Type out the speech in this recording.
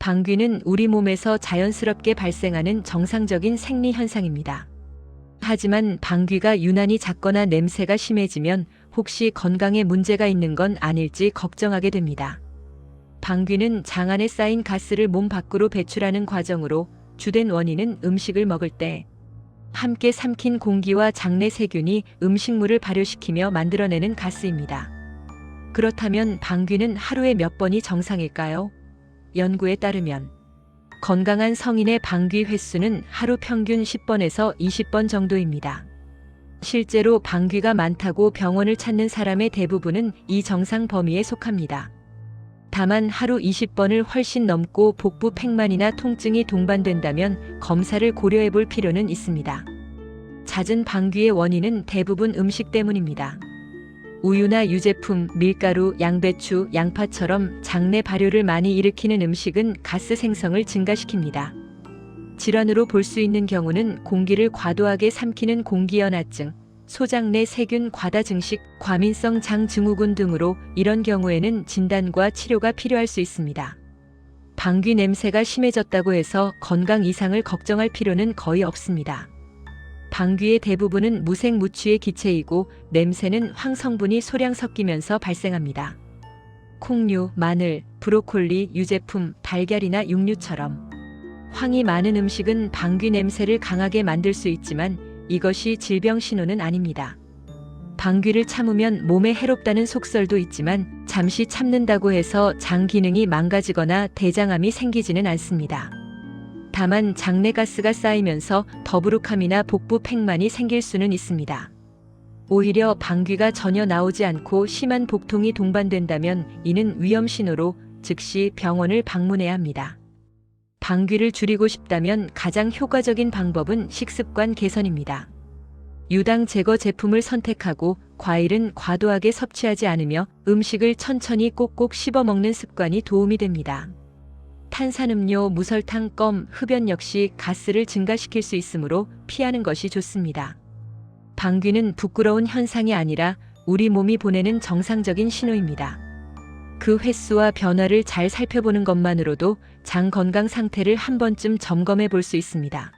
방귀는 우리 몸에서 자연스럽게 발생하는 정상적인 생리 현상입니다. 하지만 방귀가 유난히 작거나 냄새가 심해지면 혹시 건강에 문제가 있는 건 아닐지 걱정하게 됩니다. 방귀는 장 안에 쌓인 가스를 몸 밖으로 배출하는 과정으로 주된 원인은 음식을 먹을 때 함께 삼킨 공기와 장내 세균이 음식물을 발효시키며 만들어내는 가스입니다. 그렇다면 방귀는 하루에 몇 번이 정상일까요? 연구에 따르면 건강한 성인의 방귀 횟수는 하루 평균 10번에서 20번 정도입니다. 실제로 방귀가 많다고 병원을 찾는 사람의 대부분은 이 정상 범위에 속합니다. 다만 하루 20번을 훨씬 넘고 복부 팽만이나 통증이 동반된다면 검사를 고려해 볼 필요는 있습니다. 잦은 방귀의 원인은 대부분 음식 때문입니다. 우유나 유제품, 밀가루, 양배추, 양파처럼 장내 발효를 많이 일으키는 음식은 가스 생성을 증가시킵니다. 질환으로 볼 수 있는 경우는 공기를 과도하게 삼키는 공기연화증, 소장내 세균 과다 증식, 과민성 장 증후군 등으로 이런 경우에는 진단과 치료가 필요할 수 있습니다. 방귀 냄새가 심해졌다고 해서 건강 이상을 걱정할 필요는 거의 없습니다. 방귀의 대부분은 무색무취의 기체이고 냄새는 황성분이 소량 섞이면서 발생합니다. 콩류, 마늘, 브로콜리, 유제품, 달걀이나 육류처럼 황이 많은 음식은 방귀 냄새를 강하게 만들 수 있지만 이것이 질병 신호는 아닙니다. 방귀를 참으면 몸에 해롭다는 속설도 있지만 잠시 참는다고 해서 장 기능이 망가지거나 대장암이 생기지는 않습니다. 다만 장내 가스가 쌓이면서 더부룩함이나 복부 팽만이 생길 수는 있습니다. 오히려 방귀가 전혀 나오지 않고 심한 복통이 동반된다면 이는 위험 신호로 즉시 병원을 방문해야 합니다. 방귀를 줄이고 싶다면 가장 효과적인 방법은 식습관 개선입니다. 유당 제거 제품을 선택하고 과일은 과도하게 섭취하지 않으며 음식을 천천히 꼭꼭 씹어 먹는 습관이 도움이 됩니다. 탄산음료, 무설탕, 껌, 흡연 역시 가스를 증가시킬 수 있으므로 피하는 것이 좋습니다. 방귀는 부끄러운 현상이 아니라 우리 몸이 보내는 정상적인 신호입니다. 그 횟수와 변화를 잘 살펴보는 것만으로도 장 건강 상태를 한 번쯤 점검해 볼 수 있습니다.